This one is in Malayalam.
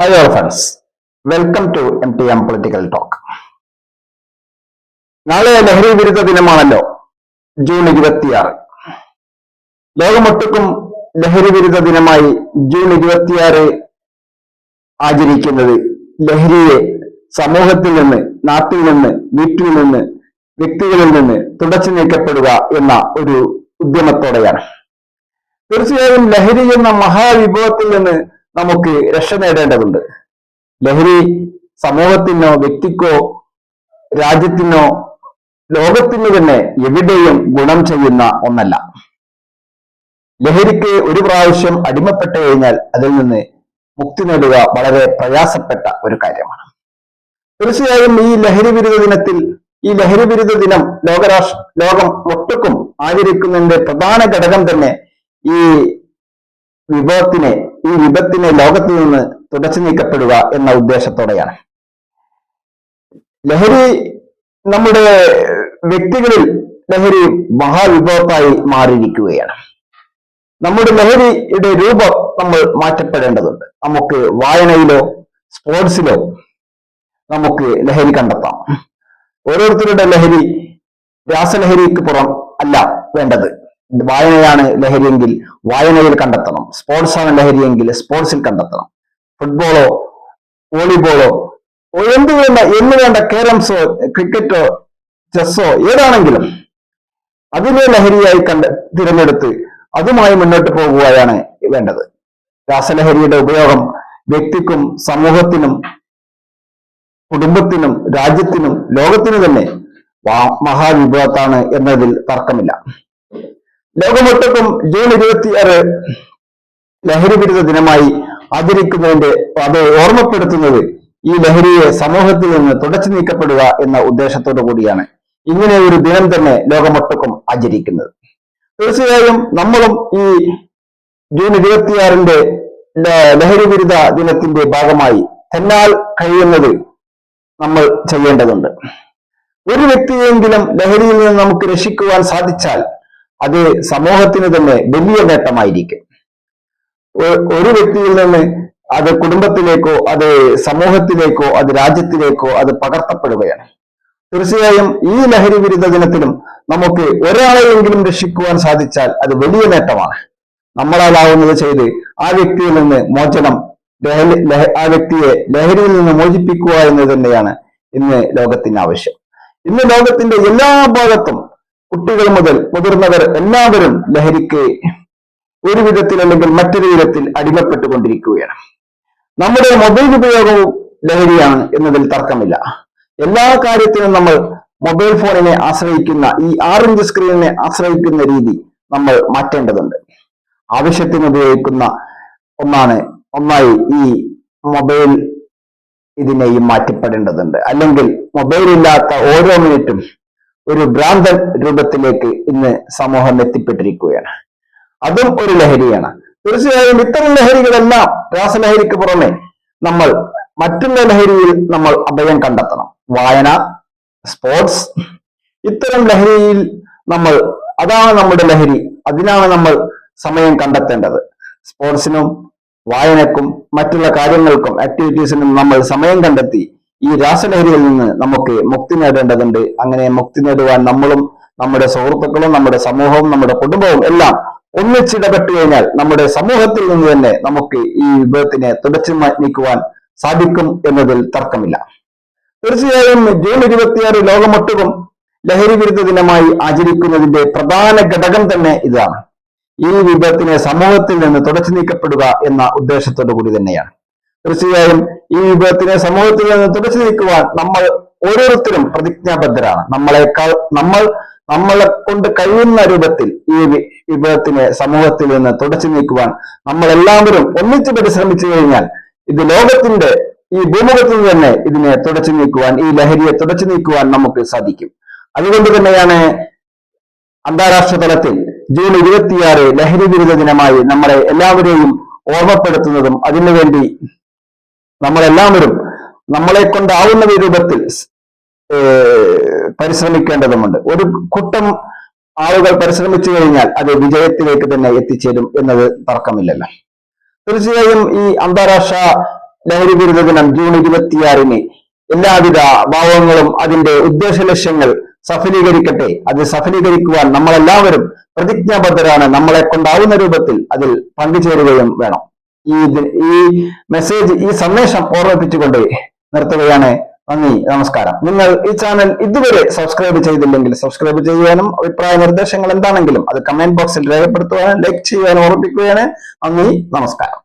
Hello friends welcome to M T M political talk നാളെ ലഹരി വിരുദ്ധ ദിനമാണല്ലോ. ജൂൺ ഇരുപത്തിയാറ്. ലോകമൊട്ടുക്കും ലഹരി വിരുദ്ധ ദിനമായി ജൂൺ ഇരുപത്തിയാറ് ആചരിക്കുന്നത് ലഹരിയെ സമൂഹത്തിൽ നിന്ന് നാട്ടിൽ നിന്ന് വീട്ടിൽ നിന്ന് വ്യക്തികളിൽ നിന്ന് തുടച്ചു നീക്കപ്പെടുക എന്ന ഒരു ഉദ്യമത്തോടെയാണ്. തീർച്ചയായും ലഹരി എന്ന മഹാവിഭവത്തിൽ നിന്ന് നമുക്ക് രക്ഷ നേടേണ്ടതുണ്ട്. ലഹരി സമൂഹത്തിനോ വ്യക്തിക്കോ രാജ്യത്തിനോ ലോകത്തിനു തന്നെ എവിടെയും ഗുണം ചെയ്യുന്ന ഒന്നല്ല. ലഹരിക്ക് ഒരു പ്രാവശ്യം അടിമപ്പെട്ട് കഴിഞ്ഞാൽ അതിൽ നിന്ന് മുക്തി നേടുക വളരെ പ്രയാസപ്പെട്ട ഒരു കാര്യമാണ്. തീർച്ചയായും ഈ ലഹരി വിരുദ്ധ ദിനത്തിൽ ഈ ലഹരി വിരുദ്ധ ദിനം ലോകരാഷ്ട്ര ലോകം ഒട്ടുക്കും ആചരിക്കുന്നതിന്റെ പ്രധാന ഘടകം തന്നെ ഈ വിഭവത്തിനെ ഈ വിപത്തിനെ ലോകത്തിൽ നിന്ന് തുടച്ചു നീക്കപ്പെടുക എന്ന ഉദ്ദേശത്തോടെയാണ്. ലഹരി നമ്മുടെ വ്യക്തികളിൽ ലഹരി മഹാവിഭവത്തായി മാറിയിരിക്കുകയാണ്. നമ്മുടെ ലഹരിയുടെ രൂപം നമ്മൾ മാറ്റപ്പെടേണ്ടതുണ്ട്. നമുക്ക് വായനയിലോ സ്പോർട്സിലോ നമുക്ക് ലഹരി കണ്ടെത്താം. ഓരോരുത്തരുടെ ലഹരി രാസലഹരിക്ക് പുറം അല്ല വേണ്ടത്. വായനയാണ് ലഹരിയെങ്കിൽ വായനയിൽ കണ്ടെത്തണം. സ്പോർട്സാണ് ലഹരിയെങ്കിൽ സ്പോർട്സിൽ കണ്ടെത്തണം. ഫുട്ബോളോ വോളിബോളോ എന്ത് വേണ്ട എന്ന് വേണ്ട കേരംസോ ക്രിക്കറ്റോ ചെസ്സോ ഏതാണെങ്കിലും അതിനെ ലഹരിയായി കണ്ട് തിരഞ്ഞെടുത്ത് അതുമായി മുന്നോട്ട് പോകുകയാണ് വേണ്ടത്. രാസലഹരിയുടെ ഉപയോഗം വ്യക്തിക്കും സമൂഹത്തിനും കുടുംബത്തിനും രാജ്യത്തിനും ലോകത്തിനു തന്നെ മഹാവിഭവത്താണ് എന്നതിൽ തർക്കമില്ല. ലോകമൊട്ടുക്കും ജൂൺ ഇരുപത്തിയാറ് ലഹരി വിരുദ്ധ ദിനമായി ആചരിക്കുന്നതിന്റെ അത് ഓർമ്മപ്പെടുത്തുന്നത് ഈ ലഹരിയെ സമൂഹത്തിൽ നിന്ന് തുടച്ചു നീക്കപ്പെടുക എന്ന ഉദ്ദേശത്തോടു കൂടിയാണ് ഇങ്ങനെ ഒരു ദിനം തന്നെ ലോകമൊട്ടക്കും ആചരിക്കുന്നത്. തീർച്ചയായും നമ്മളും ഈ ജൂൺ ഇരുപത്തിയാറിന്റെ ലഹരി വിരുദ്ധ ദിനത്തിന്റെ ഭാഗമായി തന്നാൽ കഴിയുന്നത് നമ്മൾ ചെയ്യേണ്ടതുണ്ട്. ഒരു വ്യക്തിയെങ്കിലും ലഹരിയിൽ നിന്ന് നമുക്ക് രക്ഷിക്കുവാൻ സാധിച്ചാൽ അത് സമൂഹത്തിന് തന്നെ വലിയ നേട്ടമായിരിക്കും. ഒരു വ്യക്തിയിൽ നിന്ന് അത് കുടുംബത്തിലേക്കോ അത് സമൂഹത്തിലേക്കോ അത് രാജ്യത്തിലേക്കോ അത് പകർത്തപ്പെടുകയാണ്. തീർച്ചയായും ഈ ലഹരി വിരുദ്ധ ദിനത്തിലും നമുക്ക് ഒരാളെയെങ്കിലും രക്ഷിക്കുവാൻ സാധിച്ചാൽ അത് വലിയ നേട്ടമാണ്. നമ്മളാലാവുന്നത് ചെയ്ത് ആ വ്യക്തിയിൽ നിന്ന് മോചനം ആ വ്യക്തിയെ ലഹരിയിൽ നിന്ന് മോചിപ്പിക്കുക എന്ന് തന്നെയാണ് ഇന്ന് ലോകത്തിന് ആവശ്യം. ഇന്ന് ലോകത്തിന്റെ എല്ലാ ഭാഗത്തും കുട്ടികൾ മുതൽ മുതിർന്നവർ എല്ലാവരും ലഹരിക്ക് ഒരു വിധത്തിൽ അല്ലെങ്കിൽ മറ്റൊരു വിധത്തിൽ അടിമപ്പെട്ടുകൊണ്ടിരിക്കുകയാണ്. നമ്മുടെ മൊബൈൽ ഉപയോഗവും ലഹരിയാണ് എന്നതിൽ തർക്കമില്ല. എല്ലാ കാര്യത്തിനും നമ്മൾ മൊബൈൽ ഫോണിനെ ആശ്രയിക്കുന്ന ഈ ആറിഞ്ച് സ്ക്രീനിനെ ആശ്രയിക്കുന്ന രീതി നമ്മൾ മാറ്റേണ്ടതുണ്ട്. ആവശ്യത്തിന് ഉപയോഗിക്കുന്ന ഒന്നാണ് ഒന്നായി ഈ മൊബൈൽ ഇതിനെയും മാറ്റപ്പെടേണ്ടതുണ്ട്. അല്ലെങ്കിൽ മൊബൈൽ ഇല്ലാത്ത ഓരോ മിനിറ്റും ഒരു ഭ്രാന്തൻ രൂപത്തിലേക്ക് ഇന്ന് സമൂഹം എത്തിപ്പെട്ടിരിക്കുകയാണ്. അതും ഒരു ലഹരിയാണ്. തീർച്ചയായും ഇത്തരം ലഹരികളെല്ലാം രാസലഹരിക്ക് പുറമെ നമ്മൾ മറ്റുള്ള ലഹരിയിൽ നമ്മൾ അഭയം കണ്ടെത്തണം. വായന സ്പോർട്സ് ഇത്തരം ലഹരിയിൽ നമ്മൾ അതാണ് നമ്മുടെ ലഹരി. അതിനാണ് നമ്മൾ സമയം കണ്ടെത്തേണ്ടത്. സ്പോർട്സിനും വായനക്കും മറ്റുള്ള കാര്യങ്ങൾക്കും ആക്ടിവിറ്റീസിനും നമ്മൾ സമയം കണ്ടെത്തി ഈ രാസലഹരിയിൽ നിന്ന് നമുക്ക് മുക്തി നേടേണ്ടതുണ്ട്. അങ്ങനെ മുക്തി നേടുവാൻ നമ്മളും നമ്മുടെ സുഹൃത്തുക്കളും നമ്മുടെ സമൂഹവും നമ്മുടെ കുടുംബവും എല്ലാം ഒന്നിച്ചിടപെട്ട് കഴിഞ്ഞാൽ നമ്മുടെ സമൂഹത്തിൽ നിന്ന് തന്നെ നമുക്ക് ഈ വിഭവത്തിനെ തുടച്ചു നീക്കുവാൻ സാധിക്കും എന്നതിൽ തർക്കമില്ല. തീർച്ചയായും ജൂൺ ഇരുപത്തിയാറ് ലോകമൊട്ടുകും ലഹരി വിരുദ്ധ ദിനമായി ആചരിക്കുന്നതിന്റെ പ്രധാന ഘടകം തന്നെ ഇതാണ്. ഈ വിഭവത്തിനെ സമൂഹത്തിൽ നിന്ന് തുടച്ചു നീക്കപ്പെടുക എന്ന ഉദ്ദേശത്തോടു കൂടി തന്നെയാണ്. തീർച്ചയായും ഈ വിഭവത്തിനെ സമൂഹത്തിൽ നിന്ന് തുടച്ചു നീക്കുവാൻ നമ്മൾ ഓരോരുത്തരും പ്രതിജ്ഞാബദ്ധരാണ്. നമ്മളെക്കാൾ നമ്മൾ നമ്മളെ കൊണ്ട് കഴിയുന്ന രൂപത്തിൽ ഈ വിഭവത്തിനെ സമൂഹത്തിൽ നിന്ന് തുടച്ചു നീക്കുവാൻ നമ്മൾ എല്ലാവരും ഒന്നിച്ച് പരിശ്രമിച്ചു കഴിഞ്ഞാൽ ഇത് ലോകത്തിന്റെ ഈ ഭൂമുഖത്തിൽ തന്നെ ഇതിനെ തുടച്ചു നീക്കുവാൻ ഈ ലഹരിയെ തുടച്ചു നീക്കുവാൻ നമുക്ക് സാധിക്കും. അതുകൊണ്ട് തന്നെയാണ് അന്താരാഷ്ട്ര തലത്തിൽ ജൂൺ ഇരുപത്തിയാറ് ലഹരി വിരുദ്ധ ദിനമായി നമ്മളെ എല്ലാവരെയും ഓർമ്മപ്പെടുത്തുന്നതും അതിനുവേണ്ടി നമ്മളെല്ലാവരും നമ്മളെ കൊണ്ടാവുന്ന രൂപത്തിൽ പരിശ്രമിക്കേണ്ടതുണ്ട് ഒരു കൂട്ടം ആളുകൾ പരിശ്രമിച്ചു കഴിഞ്ഞാൽ അത് വിജയത്തിലേക്ക് തന്നെ എത്തിച്ചേരും എന്നത് തർക്കമില്ലല്ലോ. തീർച്ചയായും ഈ അന്താരാഷ്ട്ര ലഹരി വിരുദ്ധ ദിനം ജൂൺ ഇരുപത്തിയാറിന് എല്ലാവിധ ഭാവങ്ങളും അതിന്റെ ഉദ്ദേശ ലക്ഷ്യങ്ങൾ സഫലീകരിക്കട്ടെ. അത് സഫലീകരിക്കുവാൻ നമ്മളെല്ലാവരും പ്രതിജ്ഞാബദ്ധരാണ്. നമ്മളെ കൊണ്ടാവുന്ന രൂപത്തിൽ അതിൽ പങ്കുചേരുകയും വേണം. ഈ ഈ മെസ്സേജ് ഈ സന്ദേശം ഓർമ്മിപ്പിച്ചുകൊണ്ട് നിർത്തുകയാണ്. നന്ദി നമസ്കാരം. നിങ്ങൾ ഈ ചാനൽ ഇതുവരെ സബ്സ്ക്രൈബ് ചെയ്തില്ലെങ്കിൽ സബ്സ്ക്രൈബ് ചെയ്യാനും അഭിപ്രായ നിർദ്ദേശങ്ങൾ എന്താണെങ്കിലും അത് കമന്റ് ബോക്സിൽ രേഖപ്പെടുത്തുവാനും ലൈക്ക് ചെയ്യാനും ഓർമ്മിപ്പിക്കുകയാണ്. നന്ദി നമസ്കാരം.